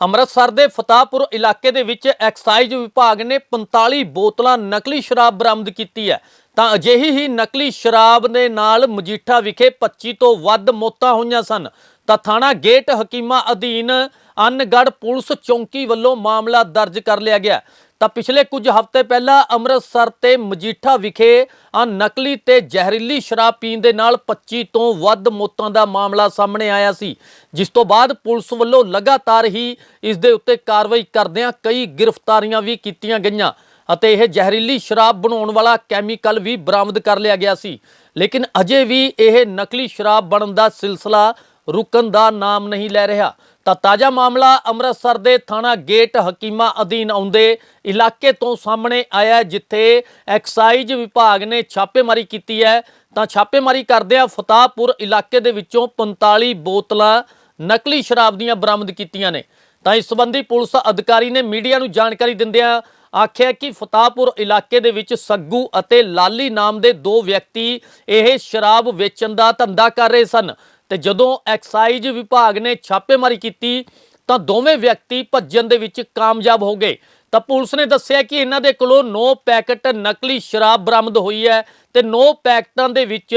ਅੰਮ੍ਰਿਤਸਰ ਦੇ ਫਤਾਹਪੁਰ ਇਲਾਕੇ ਦੇ ਵਿੱਚ ਐਕਸਾਈਜ਼ ਵਿਭਾਗ ਨੇ 45 ਬੋਤਲਾਂ ਨਕਲੀ ਸ਼ਰਾਬ ਬਰਾਮਦ ਕੀਤੀ ਹੈ। ਤਾਂ ਅਜਿਹੀ ਹੀ ਨਕਲੀ ਸ਼ਰਾਬ ਦੇ ਨਾਲ ਮਜੀਠਾ ਵਿਖੇ 25 ਤੋਂ ਵੱਧ ਮੌਤਾਂ ਹੋਈਆਂ ਸਨ। ਤਾਂ ਥਾਣਾ ਗੇਟ ਹਕੀਮਾ ਅਧੀਨ ਅਨਗੜ ਪੁਲਿਸ ਚੌਂਕੀ ਵੱਲੋਂ ਮਾਮਲਾ ਦਰਜ ਕਰ ਲਿਆ ਗਿਆ। ਤਾਂ ਪਿਛਲੇ ਕੁਝ ਹਫ਼ਤੇ ਪਹਿਲਾਂ ਅੰਮ੍ਰਿਤਸਰ ਤੇ ਮਜੀਠਾ ਵਿਖੇ ਆ ਨਕਲੀ ਤੇ ਜ਼ਹਿਰੀਲੀ ਸ਼ਰਾਬ ਪੀਣ ਦੇ ਨਾਲ 25 ਤੋਂ ਵੱਧ ਮੌਤਾਂ ਦਾ ਮਾਮਲਾ ਸਾਹਮਣੇ ਆਇਆ ਸੀ। ਜਿਸ ਤੋਂ ਬਾਅਦ ਪੁਲਿਸ ਵੱਲੋਂ ਲਗਾਤਾਰ ਹੀ ਇਸ ਦੇ ਉੱਤੇ ਕਾਰਵਾਈ ਕਰਦਿਆਂ ਕਈ ਗ੍ਰਿਫਤਾਰੀਆਂ ਵੀ ਕੀਤੀਆਂ ਗਈਆਂ ਅਤੇ ਇਹ ਜ਼ਹਿਰੀਲੀ ਸ਼ਰਾਬ ਬਣਾਉਣ ਵਾਲਾ ਕੈਮੀਕਲ ਵੀ ਬਰਾਮਦ ਕਰ ਲਿਆ ਗਿਆ ਸੀ। ਲੇਕਿਨ ਅਜੇ ਵੀ ਇਹ ਨਕਲੀ ਸ਼ਰਾਬ ਬਣਨ ਦਾ ਸਿਲਸਿਲਾ ਰੁਕਣ ਦਾ ਨਾਮ ਨਹੀਂ ਲੈ ਰਿਹਾ। ਤਾਂ ਤਾਜ਼ਾ ਮਾਮਲਾ ਅੰਮ੍ਰਿਤਸਰ ਦੇ ਥਾਣਾ ਗੇਟ ਹਕੀਮਾ ਅਧੀਨ ਆਉਂਦੇ ਇਲਾਕੇ ਤੋਂ ਸਾਹਮਣੇ ਆਇਆ ਜਿੱਥੇ ਐਕਸਾਈਜ਼ ਵਿਭਾਗ ਨੇ ਛਾਪੇਮਾਰੀ ਕੀਤੀ ਹੈ। ਤਾਂ ਛਾਪੇਮਾਰੀ ਕਰਦਿਆਂ ਫਤਾਹਪੁਰ ਇਲਾਕੇ ਦੇ ਵਿੱਚੋਂ 45 ਬੋਤਲਾਂ ਨਕਲੀ ਸ਼ਰਾਬ ਦੀਆਂ ਬਰਾਮਦ ਕੀਤੀਆਂ ਨੇ। ਤਾਂ ਇਸ ਸੰਬੰਧੀ ਪੁਲਿਸ ਅਧਿਕਾਰੀ ਨੇ ਮੀਡੀਆ ਨੂੰ ਜਾਣਕਾਰੀ ਦਿੰਦਿਆਂ ਆਖਿਆ ਕਿ ਫਤਾਹਪੁਰ ਇਲਾਕੇ ਦੇ ਵਿੱਚ ਸੱਗੂ ਅਤੇ ਲਾਲੀ ਨਾਮ ਦੇ ਦੋ ਵਿਅਕਤੀ ਇਹ ਸ਼ਰਾਬ ਵੇਚਣ ਦਾ ਧੰਦਾ ਕਰ ਰਹੇ ਸਨ। ਤੇ ਜਦੋਂ ਐਕਸਾਈਜ਼ ਵਿਭਾਗ ਨੇ ਛਾਪੇਮਾਰੀ ਕੀਤੀ, ਤਾਂ ਦੋਵੇਂ ਵਿਅਕਤੀ ਭੱਜਣ ਦੇ ਵਿੱਚ ਕਾਮਯਾਬ ਹੋ ਗਏ। ਤਾਂ ਪੁਲਿਸ ਨੇ ਦੱਸਿਆ ਕਿ ਇਹਨਾਂ ਦੇ ਕੋਲੋਂ 9 ਪੈਕਟ ਨਕਲੀ ਸ਼ਰਾਬ ਬਰਾਮਦ ਹੋਈ ਹੈ ਤੇ 9 ਪੈਕਟਾਂ ਦੇ ਵਿੱਚ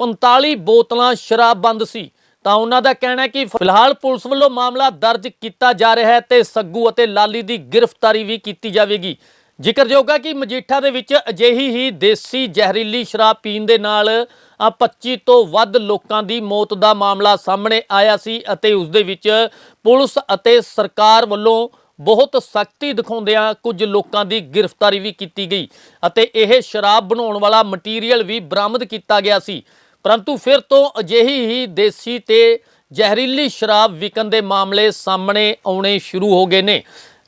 45 ਬੋਤਲਾਂ ਸ਼ਰਾਬ ਬੰਦ ਸੀ। ਤਾਂ ਉਹਨਾਂ ਦਾ ਕਹਿਣਾ ਹੈ ਕਿ ਫਿਲਹਾਲ ਪੁਲਿਸ ਵੱਲੋਂ ਮਾਮਲਾ ਦਰਜ ਕੀਤਾ ਜਾ ਰਿਹਾ ਹੈ ਤੇ ਸੱਗੂ ਅਤੇ ਲਾਲੀ ਦੀ ਗ੍ਰਿਫਤਾਰੀ ਵੀ ਕੀਤੀ ਜਾਵੇਗੀ। ਜ਼ਿਕਰਯੋਗ ਹੈ ਕਿ ਮਜੀਠਾ ਦੇ ਵਿੱਚ ਅਜਿਹੀ ਹੀ ਦੇਸੀ ਜ਼ਹਿਰੀਲੀ ਸ਼ਰਾਬ ਪੀਣ ਦੇ ਨਾਲ ਆ 25 ਤੋਂ ਵੱਧ ਲੋਕਾਂ ਦੀ ਮੌਤ ਦਾ ਮਾਮਲਾ ਸਾਹਮਣੇ ਆਇਆ ਸੀ ਅਤੇ ਉਸ ਦੇ ਵਿੱਚ ਪੁਲਿਸ ਅਤੇ ਸਰਕਾਰ ਵੱਲੋਂ ਬਹੁਤ ਸਖਤੀ ਦਿਖਾਉਂਦਿਆਂ ਕੁਝ ਲੋਕਾਂ ਦੀ ਗ੍ਰਿਫਤਾਰੀ ਵੀ ਕੀਤੀ ਗਈ ਅਤੇ ਇਹ ਸ਼ਰਾਬ ਬਣਾਉਣ ਵਾਲਾ ਮਟੀਰੀਅਲ ਵੀ ਬਰਾਮਦ ਕੀਤਾ ਗਿਆ ਸੀ। ਪਰੰਤੂ ਫਿਰ ਤੋਂ ਅਜਿਹੀ ਹੀ ਦੇਸੀ ਤੇ ਜ਼ਹਿਰੀਲੀ ਸ਼ਰਾਬ ਵਿਕਣ ਦੇ ਮਾਮਲੇ ਸਾਹਮਣੇ ਆਉਣੇ ਸ਼ੁਰੂ ਹੋ ਗਏ ਨੇ।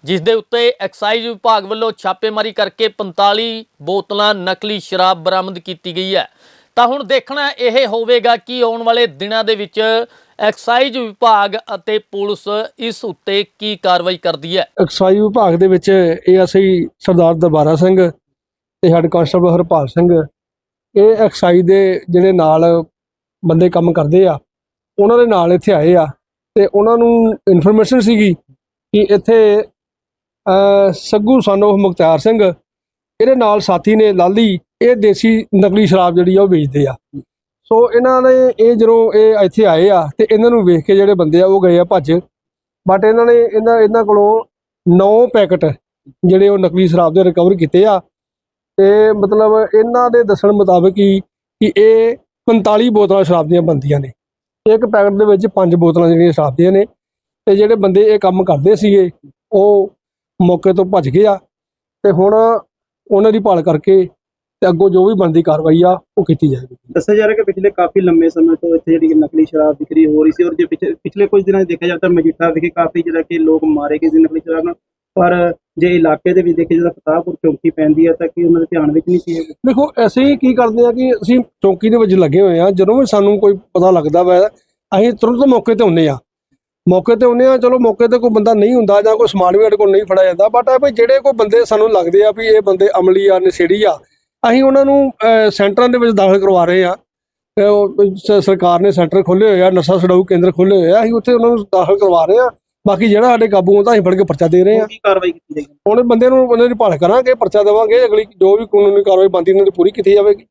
ਜਿਸ ਦੇ ਉੱਤੇ ਐਕਸਾਈਜ਼ ਵਿਭਾਗ ਵੱਲੋਂ ਛਾਪੇਮਾਰੀ ਕਰਕੇ 45 ਬੋਤਲਾਂ ਨਕਲੀ ਸ਼ਰਾਬ ਬਰਾਮਦ ਕੀਤੀ ਗਈ ਹੈ। ਤਾਂ ਹੁਣ ਦੇਖਣਾ ਇਹ ਹੋਵੇਗਾ ਕਿ ਆਉਣ ਵਾਲੇ ਦਿਨਾਂ ਦੇ ਵਿੱਚ ਐਕਸਾਈਜ਼ ਵਿਭਾਗ ਅਤੇ ਪੁਲਿਸ ਇਸ ਉੱਤੇ ਕੀ ਕਾਰਵਾਈ ਕਰਦੀ ਹੈ। ਐਕਸਾਈਜ਼ ਵਿਭਾਗ ਦੇ ਵਿੱਚ ਇਹ ਏਐਸਆਈ ਸਰਦਾਰ ਦਰਬਾਰਾ ਸਿੰਘ ਤੇ ਹੈੱਡ ਕਾਂਸਟੇਬਲ ਹਰਪਾਲ ਸਿੰਘ। ਇਹ ਐਕਸਾਈਜ਼ ਦੇ ਜਿਹੜੇ ਨਾਲ ਬੰਦੇ ਕੰਮ ਕਰਦੇ ਆ, ਉਹਨਾਂ ਦੇ ਨਾਲ ਇੱਥੇ ਆਏ ਆ ਤੇ ਉਹਨਾਂ ਨੂੰ ਇਨਫੋਰਮੇਸ਼ਨ ਸੀਗੀ ਕਿ ਇੱਥੇ ਸੱਗੂ ਸਾਨੂੰ ਮੁਖਤਿਆਰ ਸਿੰਘ, ਇਹਦੇ ਨਾਲ ਸਾਥੀ ਨੇ ਲਾਲੀ, ਇਹ ਦੇਸੀ ਨਕਲੀ ਸ਼ਰਾਬ ਜਿਹੜੀ ਆ ਉਹ ਵੇਚਦੇ ਆ। ਸੋ ਇਹਨਾਂ ਨੇ ਇਹ ਜਦੋਂ ਇਹ ਇੱਥੇ ਆਏ ਆ ਤੇ ਇਹਨਾਂ ਨੂੰ ਵੇਖ ਕੇ ਜਿਹੜੇ ਬੰਦੇ ਆ ਉਹ ਗਏ ਆ ਭੱਜ। ਬਟ ਇਹਨਾਂ ਨੇ ਇਹਨਾਂ ਇਹਨਾਂ ਕੋਲੋਂ 9 ਪੈਕਟ ਜਿਹੜੇ ਉਹ ਨਕਲੀ ਸ਼ਰਾਬ ਦੇ ਰਿਕਵਰ ਕੀਤੇ ਆ। ਤੇ ਮਤਲਬ ਇਹਨਾਂ ਦੇ ਦੱਸਣ ਮੁਤਾਬਕ ਹੀ ਕਿ ਇਹ 45 ਬੋਤਲਾਂ ਸ਼ਰਾਬ ਦੀਆਂ ਬੰਦੀਆਂ ਨੇ। ਇੱਕ ਪੈਕਟ ਦੇ ਵਿੱਚ ਪੰਜ ਬੋਤਲਾਂ ਜਿਹੜੀਆਂ ਸ਼ਰਾਬ ਦੀਆਂ ਨੇ। ਤੇ ਜਿਹੜੇ ਬੰਦੇ ਇਹ ਕੰਮ ਕਰਦੇ ਸੀਗੇ, ਉਹ ਮੌਕੇ ਤੋਂ ਭੱਜ ਗਏ ਆ ਤੇ ਹੁਣ ਉਹਨਾਂ ਦੀ ਭਾਲ ਕਰਕੇ ਤੇ ਅੱਗੋਂ ਜੋ ਵੀ ਬਣਦੀ ਕਾਰਵਾਈ ਆ ਉਹ ਕੀਤੀ ਜਾਏਗੀ। ਦੱਸਿਆ ਜਾ ਰਿਹਾ ਕਿ ਪਿਛਲੇ ਕਾਫੀ ਲੰਮੇ ਸਮੇਂ ਤੋਂ ਇੱਥੇ ਜਿਹੜੀ ਨਕਲੀ ਸ਼ਰਾਬ ਵਿਕਰੀ ਹੋ ਰਹੀ ਸੀ ਔਰ ਜੇ ਪਿਛ- ਪਿਛਲੇ ਕੁਝ ਦਿਨਾਂ 'ਚ ਦੇਖਿਆ ਤਾਂ ਮਜੀਠਾ ਵਿਖੇ ਕਾਫੀ ਜਿਹੜਾ ਕਿ ਲੋਕ ਮਾਰੇ ਗਏ ਸੀ ਨਕਲੀ ਸ਼ਰਾਬ ਨਾਲ। ਪਰ ਜੇ ਇਲਾਕੇ ਦੇ ਵਿੱਚ ਦੇਖਿਆ ਜਾਂਦਾ ਫਤਾਹਪੁਰ ਚੌਂਕੀ ਪੈਂਦੀ ਹੈ ਤਾਂ ਕਿ ਉਹਨਾਂ ਦੇ ਧਿਆਨ ਵਿੱਚ ਨਹੀਂ ਸੀ ਦੇਖੋ ਅਸੀਂ ਹੀ ਕੀ ਕਰਦੇ ਆ ਕਿ ਅਸੀਂ ਚੌਂਕੀ ਦੇ ਵਿੱਚ ਲੱਗੇ ਹੋਏ ਆ। ਜਦੋਂ ਵੀ ਸਾਨੂੰ ਕੋਈ ਪਤਾ ਲੱਗਦਾ ਵਾ ਅਸੀਂ ਤੁਰੰਤ ਮੌਕੇ ਤੇ ਹੁੰਨੇ ਆ। ਮੌਕੇ ਤੇ ਹੁੰਨੇ ਆ ਚਲੋ ਮੌਕੇ ਤੇ ਕੋਈ ਬੰਦਾ ਨਹੀਂ ਹੁੰਦਾ ਜਾਂ ਕੋਈ ਸਮਾਨ ਵੀ ਸਾਡੇ ਕੋਲ ਨਹੀਂ ਫੜਿਆ ਜਾਂਦਾ ਬਟ ਇਹ ਵੀ ਜਿਹੜੇ ਕੋਈ ਬੰਦੇ ਸਾਨੂੰ ਲੱਗਦੇ ਆ ਵੀ ਇਹ ਬੰਦੇ ਅਮਲੀ ਆ ਨਸ਼ੇੜੀ ਆ ਅਸੀਂ ਉਹਨਾਂ ਨੂੰ ਸੈਂਟਰਾਂ ਦੇ ਵਿੱਚ ਦਾਖਲ ਕਰਵਾ ਰਹੇ ਆ। ਸਰਕਾਰ ਨੇ ਸੈਂਟਰ ਖੋਲ੍ਹੇ ਹੋਏ ਆ ਨਸ਼ਾ ਛਡਾਊ ਕੇਂਦਰ ਖੋਲ੍ਹੇ ਹੋਏ ਆ ਅਸੀਂ ਉੱਥੇ ਉਹਨਾਂ ਨੂੰ ਦਾਖਲ ਕਰਵਾ ਰਹੇ ਆ। ਬਾਕੀ ਜਿਹੜਾ ਸਾਡੇ ਕਾਬੂ ਆਉਂਦਾ ਅਸੀਂ ਫੜ ਕੇ ਪਰਚਾ ਦੇ ਰਹੇ ਆ। ਕੀ ਕਾਰਵਾਈ ਕੀਤੀ ਜਾਏਗੀ? ਹੁਣ ਬੰਦੇ ਨੂੰ ਬੰਦੇ ਦੀ ਭਾਲ ਕਰਾਂਗੇ ਪਰਚਾ ਦੇਵਾਂਗੇ ਅਗਲੀ ਜੋ ਵੀ ਕਾਨੂੰਨੀ ਕਾਰਵਾਈ ਬੰਦੀ ਇਹਨਾਂ ਦੀ ਪੂਰੀ ਕੀਤੀ ਜਾਵੇਗੀ।